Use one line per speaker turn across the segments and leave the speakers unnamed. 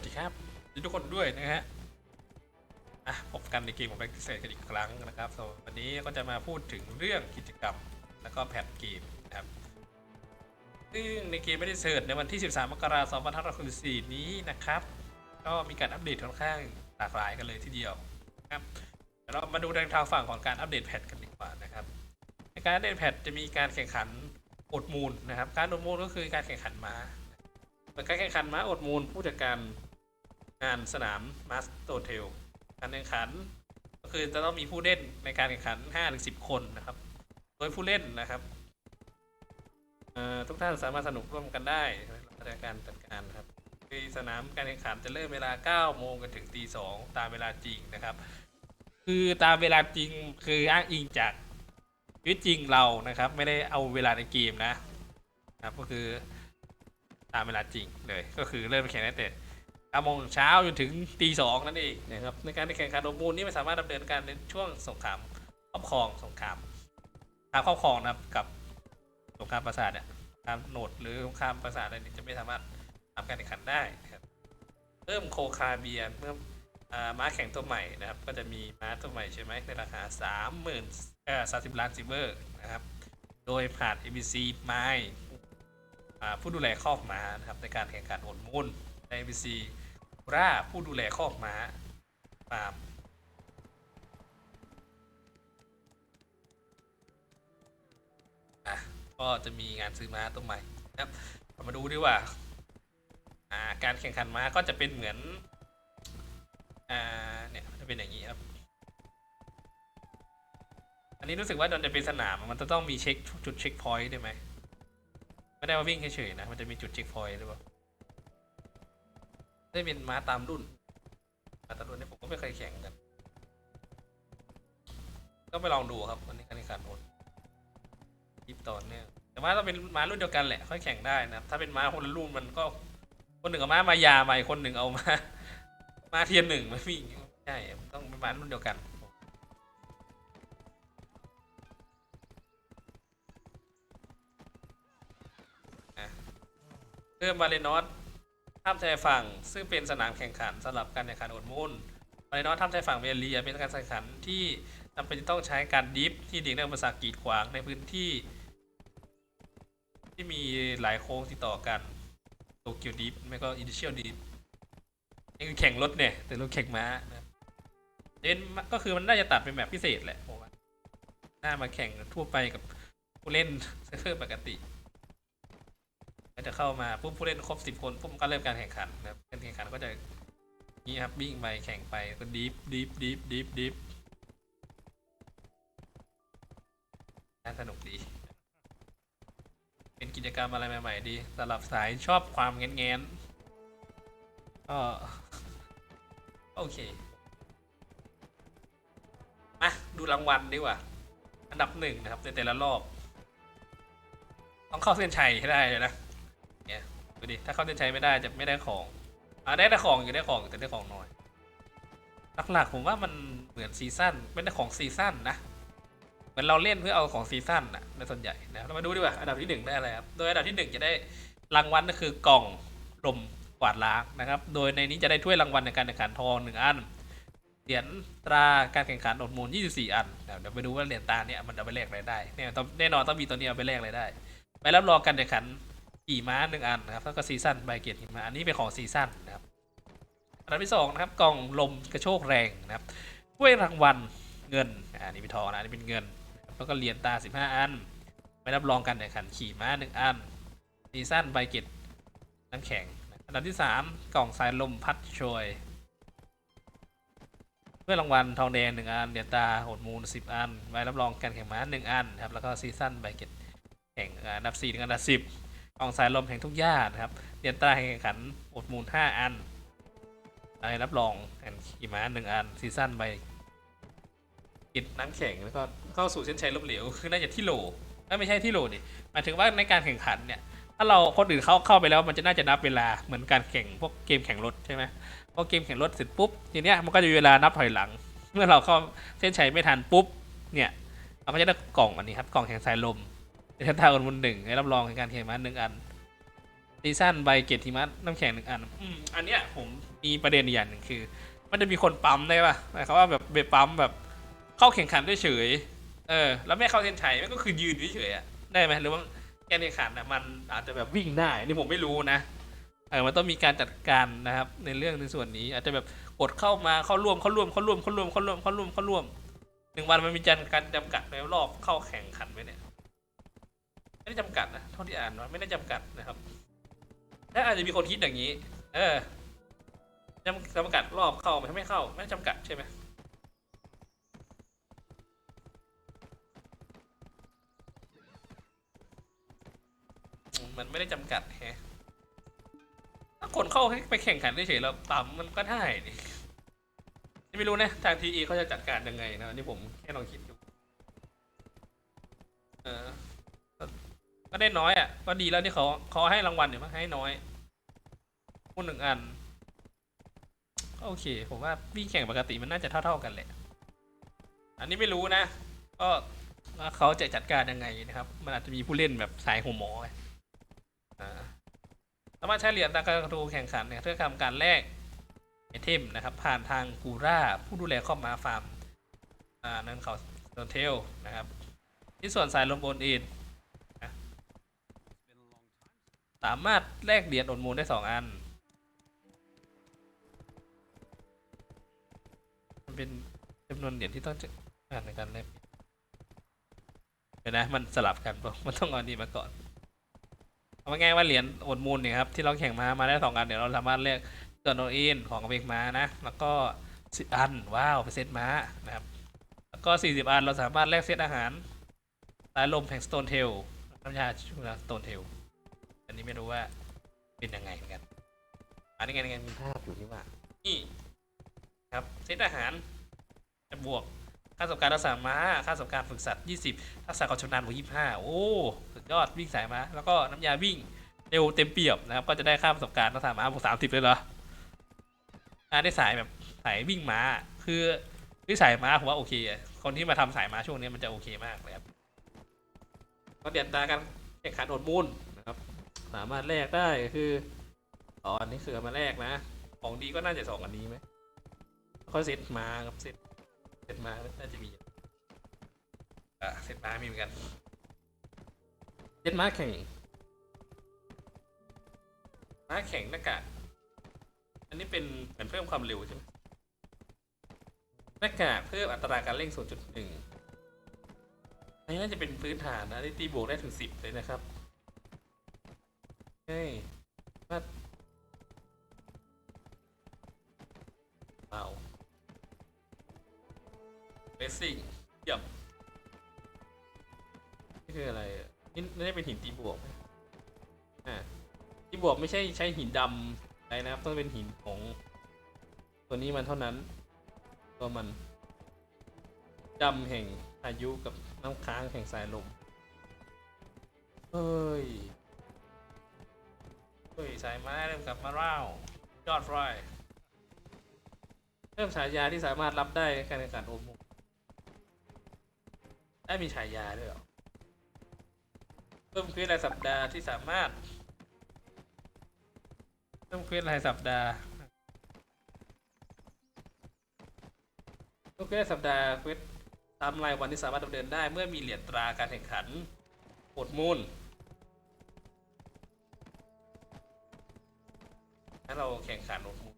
วัสดีครับยินทุกคนด้วยนะฮะอะพบกันในเกมของแบงค์พิเศษกันอีกครั้งนะครับสวันนี้ก็จะมาพูดถึงเรื่องกิจกรรมแล้วก็แพทเกมนะครับซึ่งในเกมไม่ได้เสิร์ชในวันที่ 13 มกราคม 2564 นี้นะครับ ก็มีการอัปเดตค่อนข้างหลากหลายกันเลยทีเดียวนะครับเรามาดูทางฝั่งของการอัปเดตแพทกันดีกว่านะครับ ในการอัปเดตแพทจะมีการแข่งขันอดมูลนะครับ การอดมูลก็คือการแข่งขันม้าการแข่งขันม้าอดมูลผู้จัดการ งานสนามมาสโตเทลการแข่งขัน ก็คือจะต้องมีผู้เล่นในการแข่งขัน5ถึง10 คนนะครับ โดยผู้เล่นนะครับทุกท่านสามารถสนุกร่วมกันได้ในการจัดการครับคือสนามการแข่งขันจะเริ่มเวลา 9 โมงกันถึงตี2ตามเวลาจริงนะครับ คือตามเวลาจริงคืออ้างอิงจากชีวิตจริงเรานะครับ ไม่ได้เอาเวลาในเกมนะนะครับ ก็คือตามเวลาจริงเลย ก็คือเริ่มแข่งตั้งแต่ 9โมงเช้าจนถึงตีสองนั่นเองนะครับในการแข่งขันโดมูลนี่ไม่สามารถดำเนินการในช่วงสงครามครอบครองสงครามทางครอบครองนะครับกับสงครามประสาทเนี่ยการโหนดหรือสงครามประสาทอะไรนี่จะไม่สามารถทำการแข่งขันได้นะครับเพิ่มโคคาเบียเมื่ออ่าม้าแข่งตัวใหม่นะครับ ก็จะมีม้าตัวใหม่ใช่ไหมในราคา3 0 0 0 0เอ่อ30ล้านซิเวอร์นะครับโดยผ่าน ABC ไม้ผู้ดูแลคอกม้านะครับในการแข่งขันโอนมูล ใน ABC ราผู้ดูแลคอกม้าฟาร์มอะก็จะมีงานซื้อม้าตัวใหม่นะครับมาดูดีกว่าอ่าการแข่งขันม้าก็จะเป็นเหมือนอ่าเนี่ยจะเป็นอย่างนี้ครับ อันนี้รู้สึกว่ามันจะเป็นสนามมันจะต้องมีเช็คจุดเช็คพอยต์ได้ไหมไม่ได้ว่าวิ่งเฉยๆนะ มันจะมีจุดเช็คพอยต์หรือเปล่า ได้เป็นม้าตามรุ่นม้าตามรุ่นนี่ผมก็ไม่เคยแข่งกัน ก็ไปลองดูครับวันนี้การแข่งขันโหดยิบตอนเนี่ยแต่ว่าต้องเป็นม้ารุ่นเดียวกันแหละ ค่อยแข่งได้นะครับ ถ้าเป็นม้าคนละรุ่นมันก็ คนหนึ่งเอาม้ามายามาอีกคนหนึ่งเอามามาเทียนหนึ่งมาวิ่งไม่ใช่ต้องเป็นม้ารุ่นเดียวกันเพิ่มวาเลนอส ท่าชายฝั่งซึ่งเป็นสนามแข่งขันสำหรับการแข่งขันโอดมูลวาเลนอสท่าชายฝั่งเวเลียเป็นการแข่งขันที่จำเป็นต้องใช้การดิฟที่ดิ่งเรื่องภาษากีดขวางในพื้นที่ ที่มีหลายโค้งติดต่อกันโตเกียวดิฟไม่ก็อินิเชียลดิฟนี่คือแข่งรถเนี่ยแต่รถแข่งม้าเล่นก็คือมันน่าจะตัดเป็นแบบพิเศษแหละผมว่าน่ามาแข่งทั่วไปกับผู้เล่นเซิร์ฟปกติ ก็จะเข้ามาปุ๊บผู้เล่นครบสิบคนปุ๊บก็เริ่มการแข่งขันนะครับการแข่งขันก็จะนี่ครับวิ่งไปแข่งไปก็ดีฟดีฟดีฟดีฟดีฟน่าสนุกดี เป็นกิจกรรมอะไรใหม่ๆดีสำหรับสายชอบความเงี้ยนๆก็โอเคมาดูรางวัลดีกว่า อันดับหนึ่งนะครับในแต่ละรอบ ต้องเข้าเส้นชัยให้ได้เลยนะ ดูดิ ถ้าเขาเส้นชัยไม่ได้จะไม่ได้ของอ่าได้แต่ของอยู่ได้ของแต่ได้ของน้อย หลักๆผมว่ามันเหมือนซีซั่นไม่ได้ของซีซั่นนะเหมือนเราเล่นเพื่อเอาของซีซั่นนะในส่วนใหญ่นะเรามาดูดีกว่าอันดับที่หนึ่งได้อะไรครับ โดยอันดับที่หนึ่งจะได้รางวัลก็คือกล่องลมกวาดล้างนะครับ โดยในนี้จะได้ถ้วยรางวัลในการแข่งขันทองหนึ่งอันเหรียญตราการแข่งขันอดมูล 24 อัน เดี๋ยวไปดูว่าเหรียญตราเนี่ยมันจะไปแลกอะไรได้เนี่ยต้องแน่นอนต้องมีตัวนี้เอาไปแลกอะไรได้ใบรับรองการแข่งขัน ขี่ม้าหนึ่งอันนะครับแล้วก็ซีซั่นใบเกียรติหิมะอันนี้เป็นของซีซั่นนะครับอันดับที่สองนะครับกล่องลมกระโชกแรงนะครับถ้วยรางวัลเงินอันนี้เป็นทองนะอันนี้เป็นเงิน แล้วก็เหรียญตา 15 อันใบรับรองการแข่งขันขี่ม้าหนึ่งอันซีซั่นใบเกียรติน้ำแข็งอันดับที่สามกล่องสายลมพัดโชยถ้วยรางวัลทองแดงหนึ่งอันเหรียญตาโหดมูลสิบอันใบรับรองการแข่งม้าหนึ่งอันนะครับแล้วก็ซีซั่นใบเกียรติแห่งอันดับ4ถึงอันดับ10 กองสายลมแห่งทุกย่านนะครับเหรียญตราแข่งขันอดมูล5อันใบรับรองแห่งขี่ม้าหนึ่งอันซีซั่นใบกินน้ำแข็งแล้วก็เข้าสู่เส้นชัยล้มเหลวคือน่าจะที่โหลเอ้ยไม่ใช่ที่โหลดิหมายถึงว่าในการแข่งขันเนี่ยถ้าเราคนอื่นเข้าเข้าไปแล้วมันจะน่าจะนับเวลาเหมือนการแข่งพวกเกมแข่งรถใช่ไหมพอเกมแข่งรถเสร็จปุ๊บทีเนี้ยมันก็จะมีเวลานับถอยหลัง เมื่อเราเข้าเส้นชัยไม่ทันปุ๊บเนี่ยเราก็จะได้กล่องอันนี้ครับกล่องแข่งสายลม เป็นท่าคนบนหนึ่งให้รับรองในการแข่งม้าหนึ่งอันซีซั่นใบเกตทิมัสน้ำแข็งหนึ่งอันอืมอันเนี้ยผมมีประเด็นอีกอย่างหนึ่งคือ มันจะมีคนปั๊มได้ป่ะหมายความว่าแบบไปปั๊มแบบเข้าแข่งขันด้วยเฉย เออ แล้วไม่เข้าเส้นชัยมันก็คือยืนเฉยๆอะได้ไหมหรือว่าการแข่งขันน่ะมันอาจจะแบบวิ่งได้นี่ผมไม่รู้นะเออมันต้องมีการจัดการนะครับ ในเรื่องในส่วนนี้ อาจจะแบบกดเข้ามาเข้าร่วมเข้าร่วมเข้าร่วมเข้าร่วมเข้าร่วมเข้าร่วมเข้าร่วมหนึ่งวันมันมีการจำกัดในรอบเข้าแข่งขันไหมเนี่ย ไม่ได้จำกัดนะเท่าที่อ่านว่าไม่ได้จำกัดนะครับถ้าอาจจะมีคนคิดอย่างนี้ เออจำจำกัดรอบเข้าไหมไม่เข้า ไม่ได้จำกัดใช่ไหมมันไม่ได้จำกัดแฮะถ้าคนเข้าให้ไปแข่งขันเฉยๆแล้วต่ำมันก็ได้นี่ไม่รู้นะ ทางทีเอเขาจะจัดการยังไงนะนี่ผมแค่ลองคิด ได้น้อยอะก็ดีแล้วที่เขาเขาให้รางวัลอยู่มั้งให้น้อยพูดหนึ่งอันก็โอเค ผมว่าวิ่งแข่งปกติมันน่าจะเท่า ๆกันแหละ อันนี้ไม่รู้นะ ก็ว่าเขาจะจัดการยังไงนะครับ มันอาจจะมีผู้เล่นแบบสายหัวหมออ่าสามารถใช้เหรียญตามการดูแข่งขันเนี่ยเพื่อทำการแลกไอเทมนะครับ ผ่านทางกูร่าผู้ดูแลข้อม้าฟาร์ม อ่านั่นเขาโดนเทลนะครับที่ส่วนสายลมโอนเอ็น สามารถแลกเหรียญอดมูลได้สองอัน มันเป็นจำนวนเหรียญที่ต้องอ่านในการแลกเห็นนะมันสลับกันปะมันต้องเอาอันนี้มาก่อนเอาง่ายๆว่าเหรียญอดมูลเนี่ยครับที่เราแข่งมามาได้สองอันเดี๋ยวเราสามารถแลกเกินโนอินของเบกม้านะ แล้วก็สิบอันว้าวเป็นเซตม้านะครับ แล้วก็สี่สิบอันเราสามารถแลกเซตอาหารสายลมแห่งสโตนเทลน้ำยาชูนะสโตนเทล อันนี้ไม่รู้ว่าเป็นยังไงเหมือนกันอันนี้ไงนี่ไงมีภาพอยู่นี่ว่า นี่ ครับเซตอาหารจะบวกค่าสมการรักษาม้าค่าสมการฝึกสัตว์ 20ทักษะความชำนาญบวก25 โอ้สุดยอดวิ่งสายม้าแล้วก็น้ำยาวิ่งเร็วเต็มเปี่ยมนะครับ ก็จะได้ค่าประสบการณ์รักษาม้าบวก30 เลยเหรออ่าได้สายแบบสายวิ่งม้า คือที่สายม้าผมว่าโอเค คนที่มาทำสายม้าช่วงนี้มันจะโอเคมากเลยครับก็เดียนตากันแข่งขันโอดมูลน สามารถแลกได้คืออ๋ออันนี้คือมาแลกนะ ของดีก็น่าจะสองอันนี้ไหมค่อยเซตมาครับเซตเซตมาน่าจะมีอะเซตมามีเหมือนกันเซตมาแข่งม้าแข่งหน้ากากอันนี้เป็นเหมือนเพิ่มความเร็วใช่ไหมหน้ากากเพิ่มอัตราการเร่ง 0.1อันนี้น่าจะเป็นพื้นฐานนะที่ตีบวกได้ถึง 10 เลยนะครับ เฮ้ยว่าว้าเรสซิ่งเยี่ยมนี่คืออะไรอะนี่นี่เป็นหินตีบวกไหมอ่าตีบวกไม่ใช่ใช้หินดำอะไรนะครับ ต้องเป็นหินของ ตัวนี้มันเท่านั้น ตัวมันดำแห่งพายุกับน้ำค้างแห่งสายลม เฮ้ย เฮ้ยสายม้าเริ่มกลับมาเล่ายอดฟรายเริ่มฉายาที่สามารถรับได้การแข่งขันโอมุได้มีฉายาด้วยหรอเพิ่มขึ้นรายสัปดาห์ที่สามารถเพิ่มขึ้นรายสัปดาห์เพิ่มขึ้นรายสัปดาห์ควสตามรายวันที่สามารถดำเนินได้เมื่อมีเหรียญตราการแข่งขันโอดมูล เราแข่งขันโน้ตบุ๊ก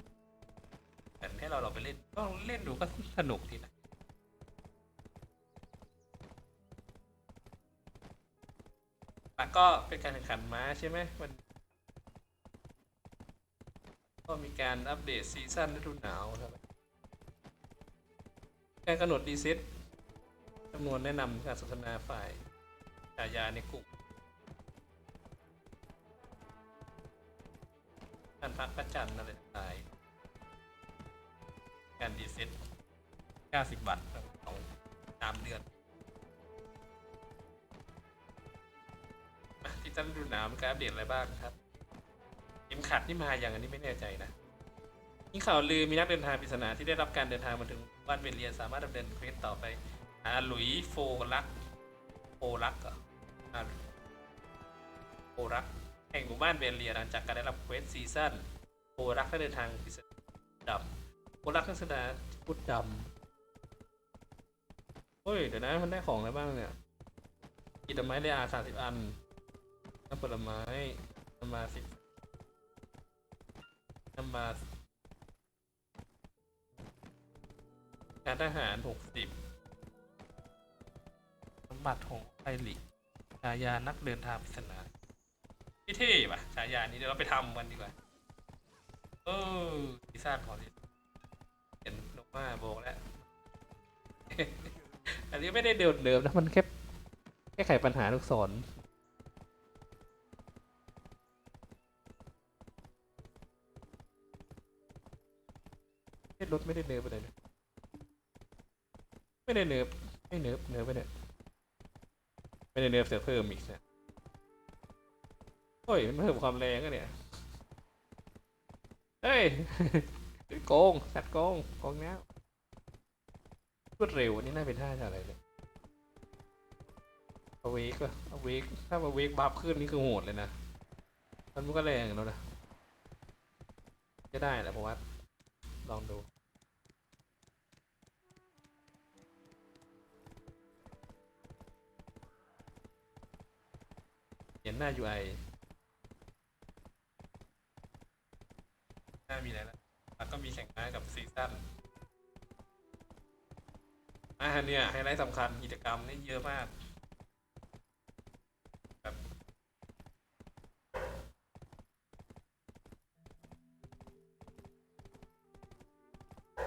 แต่ให้เราเราไปเล่นก็เล่นดูก็สนุกดีนะแล้วก็เป็นการแข่งขันม้าใช่ไหมมัน ก็มีการอัปเดตซีซั่นฤดูหนาวครับการกำหนดดีเซ็ตจำนวนแนะนำการสนทนาฝ่ายฉายาในกลุ่ม พักประจันทร์อะไรตางๆการดีเซ็ต90บาทครับของตามเดือนที่ท่านดูหนาวมีการอัปเดตอะไรบ้างครับเข็มขัดนี่มาอย่างอันนี้ไม่แน่ใจนะมีข่าวลือมีนักเดินทางปริศนาที่ได้รับการเดินทางมาถึงบ้านเวเลียนสามารถดำเนินเควสต่อไปหาหลุยส์โฟลักโฟลักเหรออ่าโฟลักแห่งหมู่บ้านเบเรียหลังจากการได้รับเควสซีซั่น รักได้เดินทางปริศนาดำโอรักลักษณะพุดดำเฮ้ย เดี๋ยวนะมันได้ของอะไรบ้างเนี่ยกินไม้ได้อาสามสิบอันน้ำผลไม้น้ำมาสิบน้ำมาการทหารหกสิบสมบัติของไอริกฉายานักเดินทางปริศนาพี่เท่ป่ะฉายานี้เดี๋ยวเราไปทำกันดีกว่า เออพิซซ่าของดิเห็นนกมาโบกแล้ว อันนี้ไม่ได้เดิมเดิมนะมันแค่แค่ไขปัญหาลูกศรเรถไม่ได้เนิร์ฟไปเลยนะไม่ได้เนิร์ฟไม่เนิร์ฟเนิร์ฟไปเนี่ยไม่ได้เนิร์ฟแต่เพิ่มอีกนะโอ้ยมันเพิ่มความแรงอะเนี่ย เฮ้ยโกงสัตว์โกงโกงแล้วรวดเร็วอันนี้น่าเป็นท่าอะไรเนี่ยเอเวกอะเอเวกถ้ามาเวกบัฟขึ้นนี่คือโหดเลยนะมันก็แรงแล้วนะจะได้แหละผมว่าลองดูเห็นหน้า UI น่า มีอะไรแล้วแล้วก็มีแข่งม้ากับซีซั่นอ่าเนี่ยไฮไลท์สำคัญกิจกรรมนี่เยอะมากแบบ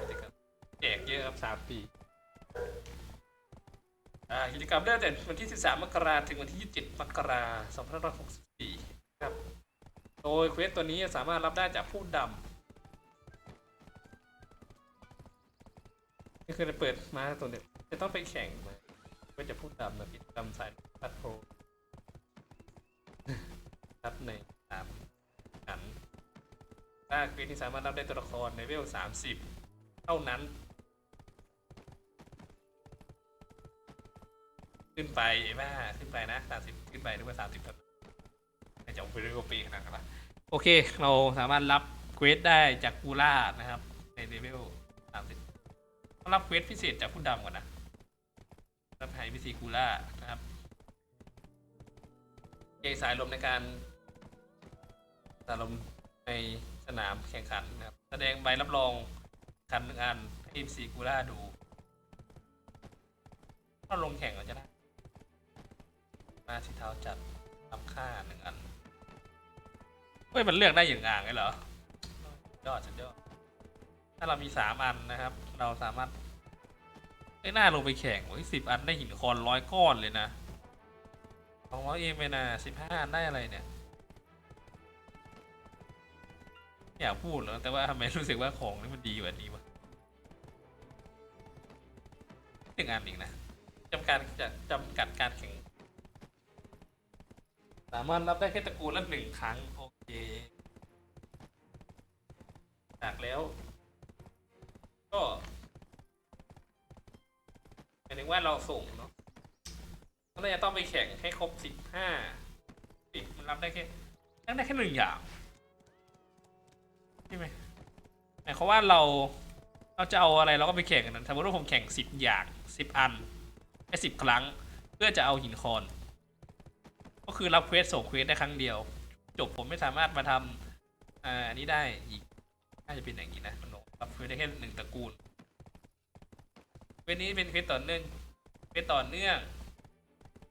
กิจกรรมแจกเยอะครับสามปีอ่ากิจกรรมเริ่มแต่วันที่ 13 มกราถึงวันที่ 27 มกราคม2564 ครับ โดยเควสตัวนี้สามารถรับได้จากผู้ดำ คือจะเปิดมาตัวเนี้ยจะต้องไปแข่งมาเพื่อจะพูดดำนะกิจกรรมสายพัดโพรับในสามขันถ้าควสที่สามารถรับได้ตัวละครในเวล30เท่านั้น ขึ้นไปบ้าขึ้นไปนะสามสิบขึ้นไปหรือว่าสามสิบครับจะเอาไปเรื่อยๆปีขนาดนั้นโอเค เราสามารถรับเควสได้จากกูล่านะครับ ต้องรับเควสพิเศษจากผู้ดำก่อนนะรับไฮพิซีกูล่านะครับเกยสายลมในการสายลมในสนามแข่งขันนะครับ แสดงใบรับรองคันหนึ่งอันให้พิซีกูล่าดู ถ้าลงแข่งเราจะได้ มาสีเทาจัดทำค่าหนึ่งอัน เฮ้ย มันเลือกได้อย่างอ่างเลยเหรอ ยอดสุดยอด ถ้าเรามีสามอันนะครับ เราสามารถไม่น่าลงไปแข่งโอ้ยสิบอันได้หินคอนร้อยก้อนเลยนะสองร้อยเองไปนะสิบห้าอันได้อะไรเนี่ยอยากพูดหรอกแต่ว่าทำไมรู้สึกว่าของนี่มันดีกว่านี้วะหนึ่งอันอีกนะจำกัดจะจำกัดการแข่งสามารถรับได้แค่ตระกูลละหนึ่งครั้ง โอเคจากแล้ว ก็หมายถึงว่าเราส่งเนาะก็เลยจะต้องไปแข่งให้ครบสิบห้าสิบมันรับได้แค่ได้แค่หนึ่งอย่างใช่ไหมหมายความว่าเราเราจะเอาอะไรเราก็ไปแข่งกันนั้นสมมติว่าผมแข่งสิบอย่างสิบอันแค่สิบครั้ง เพื่อจะเอาหินคอน ก็คือรับเควสส่งเควสได้ครั้งเดียว จบผมไม่สามารถมาทำอ่าอันนี้ได้อีกน่าจะเป็นอย่างนี้นะมัน บอกรับเควสได้แค่หนึ่งตระกูลเควสนี้เป็นเควสต่อเนื่องเควสต่อเนื่อง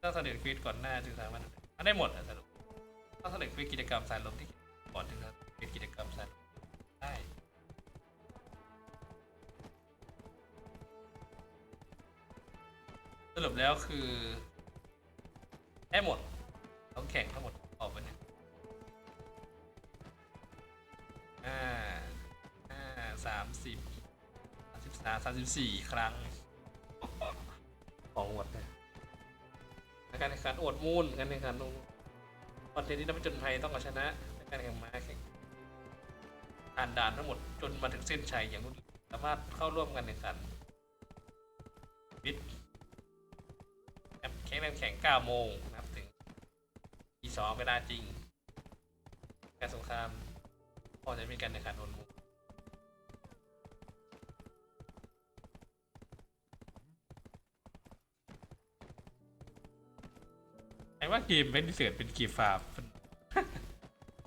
ต้องเสด็จเควสก่อนหน้าจึงสามารถทำได้หมดอะสรุปต้องเสด็จเควสกิจกรรมสายลมที่ก่อนถึงจะเควสกิจกรรมสายลมได้สรุปแล้วคือได้หมดต้องแข่งทั้งหมดออกไปเนี่ยห้าห้า สามสิบสามสิบสามสามสิบสี่ครั้งของหมดเลยการแข่งขันอวดมูลการแข่งขันคอนเทนต์ที่นักผจญภัยต้องเอาชนะในการแข่งม้าแข่งผ่านด่านทั้งหมดจนมาถึงเส้นชัยอย่างรุ่นสามารถเข้าร่วมกันแข่งขันวิทแข่งแข่ง9โมงนะครับถึงที่สองเวลาจริง การสงครามพอจะมีการแข่งขันโอนมุก ไอ้ว่าเกมเป็นพิเศษเป็นเกมฟาร์ม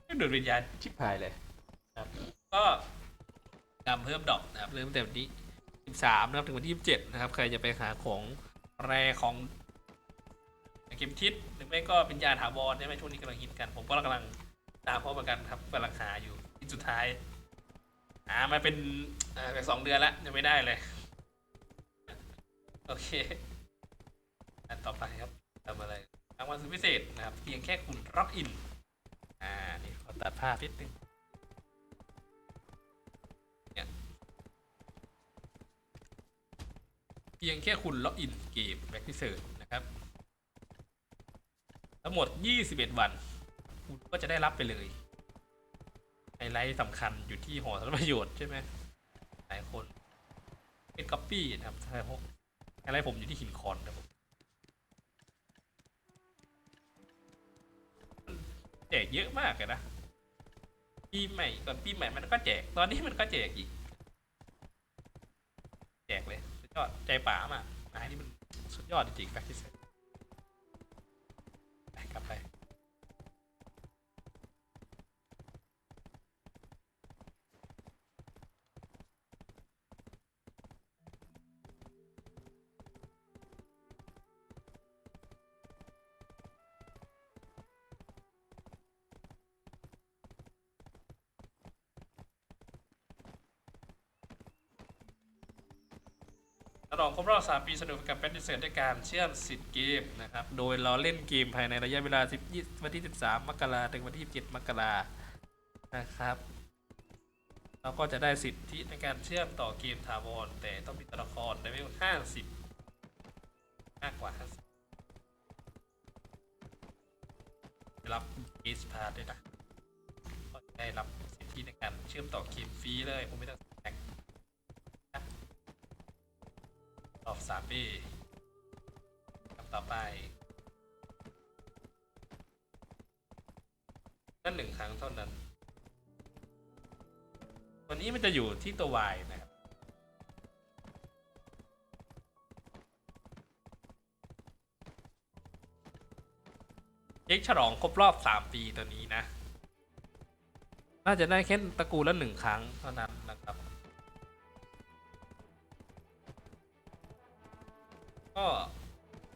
มันดูดวิญญาณชิบหายเลยครับก็กำเพิ่มดอกนะครับเริ่มตั้งแต่วันที่13นะครับถึงวันที่27นะครับ ใครจะไปหาของแรของเกมทิศหรือไม่ก็เป็นยาถาวรใช่ไหมช่วงนี้กำลังฮิตกัน ผมก็กำลังตามพ่อเหมือนกันครับกำลังหาอยู่ที่สุดท้ายหามาเป็นอ่าไปสองเดือนแล้วยังไม่ได้เลย โอเค อันต่อไปครับทำอะไรรางวัลสุดพิเศษนะครับ เพียงแค่คุณล็อกอิน อ่า นี่ขอตัดภาพนิดนึงเพียงแค่คุณล็อกอินเกมแบ็กพิเศษนะครับ ทั้งหมด 21 วัน คุณก็จะได้รับไปเลยไฮไลท์สำคัญอยู่ที่หอสารประโยชน์ใช่ไหมหลายคนเป็นก๊อปปี้นะครับใช่พวกไฮไลท์ผมอยู่ที่หินคอนครับผม กเยอะมากเลยนะปีใหม่ก่อนปีใหม่มันก็แจก ตอนนี้มันก็แจกอีก แจกเลยสุดยอดใจป๋ามากอันนี่มันสุดยอดจริงๆแฟคที่สุดไครบรอบ 3 ปีสนุกกับแบนดิเซอร์ด้วยการเชื่อมสิทธิ์เกมนะครับ โดยเราเล่นเกมภายในระยะเวลา 10 วันที่ 13 มกราถึงวันที่ 27 มกรานะครับ เราก็จะได้สิทธิในการเชื่อมต่อเกมถาวรแต่ต้องมีตัวละครเลเวล50 มากกว่า 50ได้รับเอสพาร์ด้วยนะก็จะได้รับสิทธิในการเชื่อมต่อเกมฟรีเลยผมไม่ต้อง แท็กรอบสามปีคำต่อไปนั่นหนึ่งครั้งเท่านั้น วันนี้มันจะอยู่ที่ตัว y นะครับ เอ็กฉลองครบรอบสามปีตัวนี้นะ น่าจะได้แค่ตระกูลละหนึ่งครั้งเท่านั้น ก็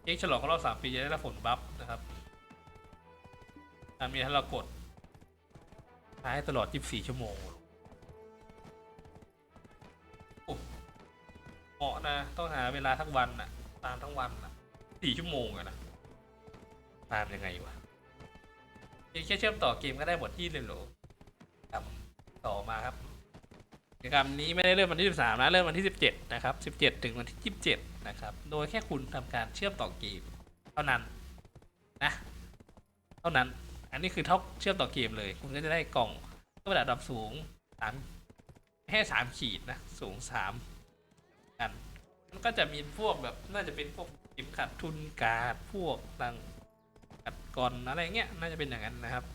เอ็กฉลองของเราสามปีจะได้รับผลบัฟนะครับถ้ามีให้เรากดใช้ตลอด 24 ชั่วโมงเหมาะนะ ต้องหาเวลาทั้งวันน่ะตามทั้งวันน่ะสี่ชั่วโมงอะนะ ตามยังไงวะเพียงแค่เชื่อมต่อเกมก็ได้หมดที่เลยเหรอครับต่อมาครับกิจกรรมนี้ไม่ได้เริ่มวันที่ 13 นะ เริ่มวันที่ 17 นะครับ 17 ถึงวันที่ 27 นะครับ โดยแค่คุณทำการเชื่อมต่อเกมเท่านั้นนะเท่านั้นอันนี้คือเท่าเชื่อมต่อเกมเลย คุณก็จะได้กล่องตัวระดับสูงสามแค่สามขีดนะสูงสามอันมันก็จะมีพวกแบบน่าจะเป็นพวกเข็มขัดทุนการ์ดพวกตังกัดกรอะไรเงี้ยน่าจะเป็นอย่างนั้นนะครับ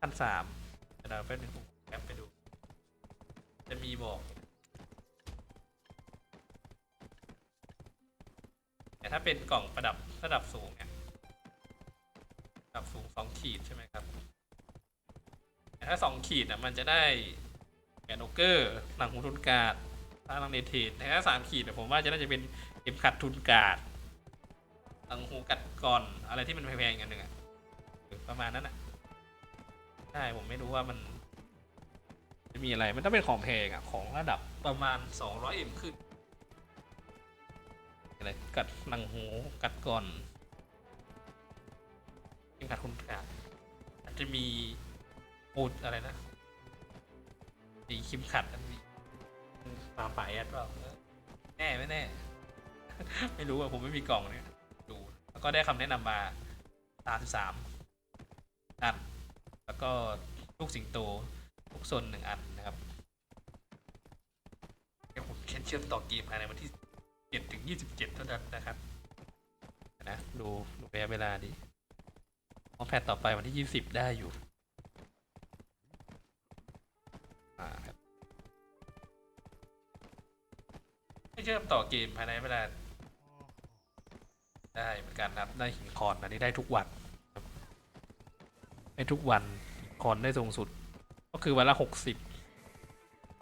พันสามเดี๋ยวเราไปหนึ่งผมแคปไปดู จะมีบอก ถ้าเป็นกล่องประดับระดับสูงเนี่ยระดับสูงสองขีดใช่ไหมครับแต่ถ้าสองขีดอะมันจะได้แกนโอเกอร์หลังหูทุนการ์ดถ้าลังเนเทดแต่ถ้าสามขีดเนี่ยผมว่าจะน่าจะเป็นเข็มขัดทุนการ์ดหลังหูกัดก่อนอะไรที่มันแพงๆอย่างหนึ่งอะประมาณนั้นอะใช่ผมไม่รู้ว่ามัน จะมีอะไรมันต้องเป็นของแพงอะของระดับประมาณ200เอ็มขึ้น อะไรกัดหนังหูกัดก่อนเข็มขัดคุณกาดอาจจะมีโอดอะไรนะมีเข็มขัดอันนี้มาไปแอดเปล่าแน่ไม่แน่ ไม่รู้อะผมไม่มีกล่องเนี่ยดูแล้วก็ได้คำแนะนำมาตามสามอัน แล้วก็ลูกสิงโตทุกโซนหนึ่งอันนะครับเดี๋ยวผมแค่เชื่อมต่อเกมภายในวันที่ เจ็ดถึงยี่สิบเจ็ดเท่านั้นนะครับนะดูดูระยะเวลาดิของแพทต่อไปวันที่ยี่สิบได้อยู่ไม่เชื่อมต่อเกมภายในเวลา ได้เหมือนกันนะได้หินคอนอันนี้ได้ทุกวันได้ทุกวันคอนได้สูงสุด ก็คือวันละหกสิบ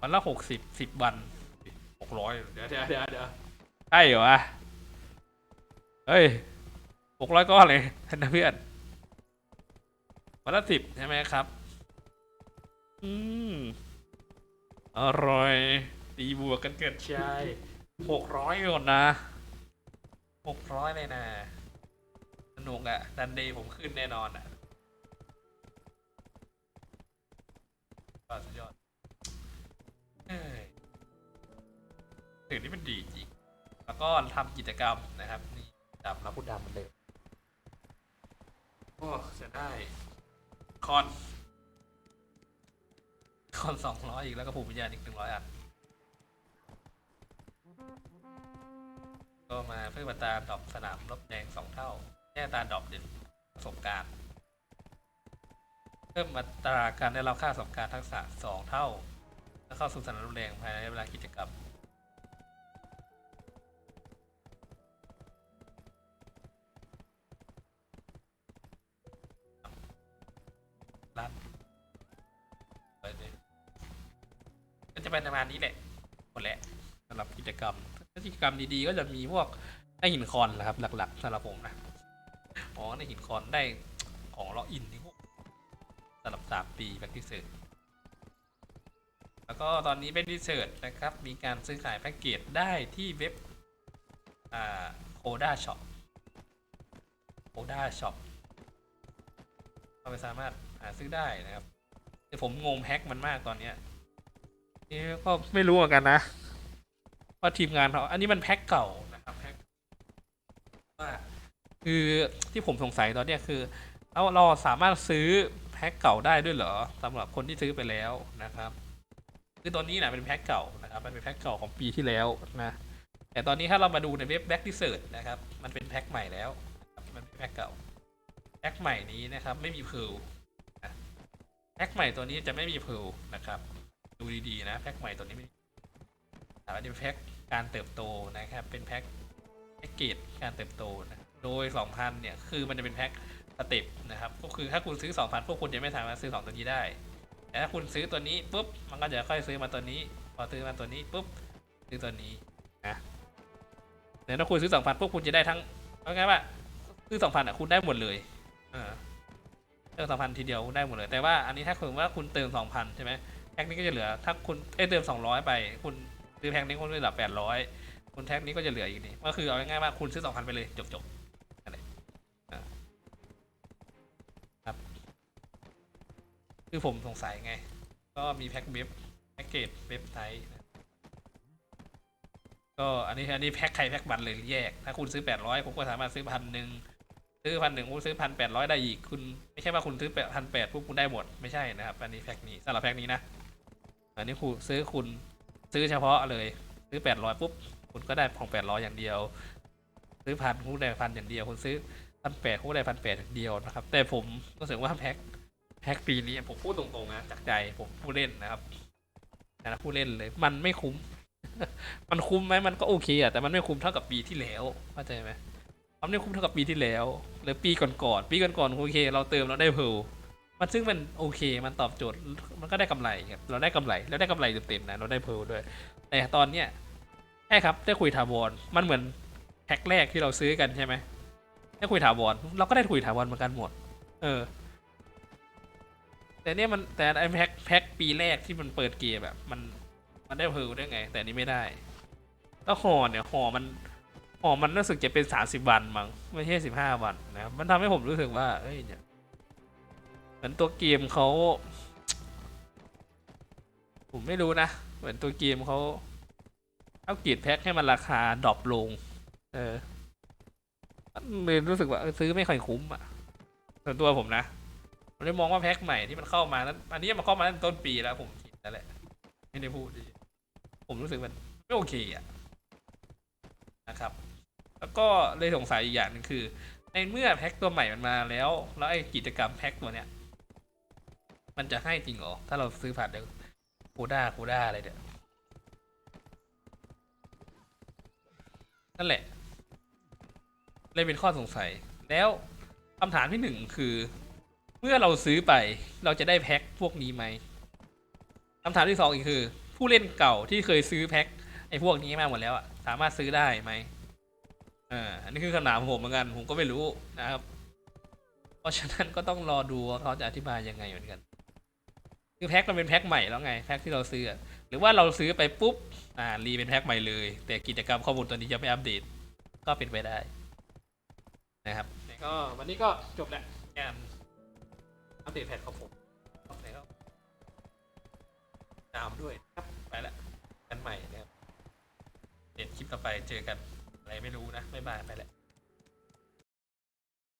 วันละหกสิบสิบวัน600 เดี๋ยวเดี๋ยวเดี๋ยว ใช่เหรอวะเฮ้ยหกร้อยก้อนเลยนะเพื่อนวันละสิบใช่ไหมครับ อืม อร่อย ตีบวกกันเกิดชายหกร้อยก่อนนะหกร้อยเลยนะ สนุกอะดันเดย์ผมขึ้นแน่นอนอะก็สุดยอดเอ้ยถึงนี่มันดีจริง แล้วก็ทำกิจกรรมนะครับนี่ดำแล้วพูดดำเหมันเดิมโอ้จะได้คอน คอนสองร้อยอีกแล้วก็ภูมิปัญญาอีกหนึ่งร้อยอันก็มาเพื่อมาตาดรอปสนามรบแดงสองเท่าแค่ตาดรอปเด่นประสบการณ์เพิ่มมาตราการได้รับค่าประสบการณ์ทักษะสองเท่า แล้วเข้าสู่สนามรบแดงภายในเวลากิจกรรม กิจกรรมดีๆ ก็จะมีพวกได้หินคอนแหละครับ หลักๆสำหรับผมนะอ๋อได้หินคอนได้ของล็ออินนี่พวกสำหรับสามปีแบ็คที่เซอร์แล้วก็ตอนนี้เป็นดีเซิร์ตนะครับ มีการซื้อขายแพ็กเกจได้ที่เว็บอ่าโคด้าช็อปโคด้าช็อปเราไปสามารถหาซื้อได้นะครับแต่ผมงงแฮกมันมากตอนเนี้ยเอ๊ะก็ไม่รู้เหมือนกันนะ ว่าทีมงานเขาอันนี้มันแพ็คเก่านะครับแพ็คว่าคือที่ผมสงสัยตอนเนี้ยคือเราเราสามารถซื้อแพ็คเก่าได้ด้วยเหรอสำหรับคนที่ซื้อไปแล้วนะครับคือตอนนี้นะเป็นแพ็คเก่านะครับมันเป็นแพ็คเก่าของปีที่แล้วนะแต่ตอนนี้ถ้าเรามาดูในเว็บแบ็กดิเซิร์นะครับมันเป็นแพ็คใหม่แล้วมันเป็นแพ็คเก่าแพ็คใหม่นี้นะครับไม่มีเพลแพ็คใหม่ตัวนี้จะไม่มีเพลนะครับดูดีๆนะแพ็คใหม่ตัวนี้ไม่มี แต่ว่าเป็นแพ็คการเติบโตนะครับ เป็นแพ็คแพ็กเกจการเติบโตนะโดย 2,000 เนี่ย คือมันจะเป็นแพ็คสเต็ปนะครับ ก็คือถ้าคุณซื้อ 2,000 พวกคุณจะไม่สามารถซื้อ 2 ตัวนี้ได้ แต่ถ้าคุณซื้อตัวนี้ปุ๊บ มันก็จะค่อยซื้อมาตัวนี้ พอซื้อมาตัวนี้ปุ๊บ ซื้อตัวนี้นะแต่ถ้าคุณซื้อ 2,000 พวกคุณจะได้ทั้งเอาไงว่าซื้อ 2,000 อะ คุณได้หมดเลยเออเติม2,000 ทีเดียวได้หมดเลย แต่ว่าอันนี้ถ้าคุณว่าคุณเติม 2,000 ใช่ไหมแพ็คนี้ก็จะเหลือ ถ้าคุณเอ้เติม 200 ไป คุณ ซื้อแพ็คนี้คุณด้เหลือ800คุณแพ็คนี้ก็จะเหลืออีกนี่ก็คือเอาง่ายๆว่าคุณซื้อ2,000ไปเลยจบๆนั่นแหละอะครับ คือผมสงสัยไง ก็มีแพ็คเว็บแพ็กเกจเว็บไซต์ก็อันนี้อันนี้แพ็คใครแพ็คมันเลยแยก ถ้าคุณซื้อ800ผมก็สามารถซื้อพันหนึ่งซื้อพันหนึ่งคุณซื้อพันแปดร้อยได้อีก คุณไม่ใช่ว่าคุณซื้อพันแปดพวกคุณได้หมดไม่ใช่นะครับ อันนี้แพ็คนี้สำหรับแพ็คนี้นะ อันนี้คุณซื้อคุณ ซื้อเฉพาะเลย ซื้อแปดร้อยปุ๊บ คุณก็ได้ของแปดร้อยอย่างเดียว ซื้อพันคุณได้พันอย่างเดียว คุณซื้อพันแปดคุณได้พันแปดอย่างเดียวนะครับ แต่ผมรู้สึกว่าแพ็คแพ็คปีนี้ผมพูดตรงๆนะจากใจผมผู้เล่นนะครับนะผู้เล่นเลย มันไม่คุ้ม มันคุ้มไหมมันก็โอเคอะแต่มันไม่คุ้มเท่ากับปีที่แล้วเข้าใจไหมมันไม่คุ้มเท่ากับปีที่แล้ว หรือปีก่อนๆปีก่อนๆโอเค เราเติมเราได้เพล มันซึ่งมันโอเค มันตอบโจทย์ มันก็ได้กำไรครับ เราได้กำไร แล้วได้กำไรเต็มๆนะ เราได้เพลด้วย แต่ตอนเนี้ยใช่ครับ ได้คุยถาวร มันเหมือนแพ็คแรกที่เราซื้อกันใช่ไหม ได้คุยถาวร เราก็ได้คุยถาวรเหมือนกันหมด เออ แต่เนี่ยมัน แต่ไอแพ็คแพ็คปีแรกที่มันเปิดเกมแบบ มัน มันได้เพลได้ไง แต่นี้ไม่ได้ แล้วห่อเนี่ยห่อมันห่อมันรู้สึกจะเป็นสามสิบวันมั้ง ไม่ใช่สิบห้าวันนะครับ มันทำให้ผมรู้สึกว่า เอ้ยเนี่ย เหมือนตัวเกมเขาผมไม่รู้นะ เหมือนตัวเกมเขาเอากีดแพ็คให้มันราคาดรอปลง เออเลยรู้สึกว่าซื้อไม่ค่อยคุ้มอะส่วนตัวผมนะผมเลยมองว่าแพ็คใหม่ที่มันเข้ามานั้นอันนี้มันเข้ามาตั้งต้นปีแล้ว ผมคิดนั่นแหละ ไม่ได้พูดดิผมรู้สึกมันไม่โอเคอะนะครับ แล้วก็เลยสงสัยอีกอย่างนึงคือ ในเมื่อแพ็คตัวใหม่มันมาแล้ว แล้วไอ้กิจกรรมแพ็คตัวเนี้ย มันจะให้จริงเหรอ ถ้าเราซื้อผ่านเดี๋ยวโคด้าโคด้าอะไรเดี๋ยวนั่นแหละ เลยเป็นข้อสงสัย แล้วคำถามที่หนึ่งคือ เมื่อเราซื้อไปเราจะได้แพ็คพวกนี้ไหมคำถามที่สองอีกคือ ผู้เล่นเก่าที่เคยซื้อแพ็คไอ้พวกนี้มาหมดแล้วอะสามารถซื้อได้ไหมอ่าอันนี้คือคำถามผมเหมือนกัน ผมก็ไม่รู้นะครับ เพราะฉะนั้นก็ต้องรอดูว่าเขาจะอธิบายยังไงเหมือนกัน คือแพ็คมันเป็นแพ็คใหม่แล้วไงแพ็คที่เราซื้อหรือว่าเราซื้อไปปุ๊บอ่ารีเป็นแพ็คใหม่เลย แต่กิจกรรมข้อมูลตัวนี้ยังไม่อัปเดต ก็เป็นไปได้นะครับก็วันนี้ก็จบแล้วการอัปเดตแพทของผมแล้วตามด้วยครับไปล้วกันใหม่นะครับเด็ดคลิปต่อไปเจอกันอะไรไม่รู้นะไม่บายไปแล้ว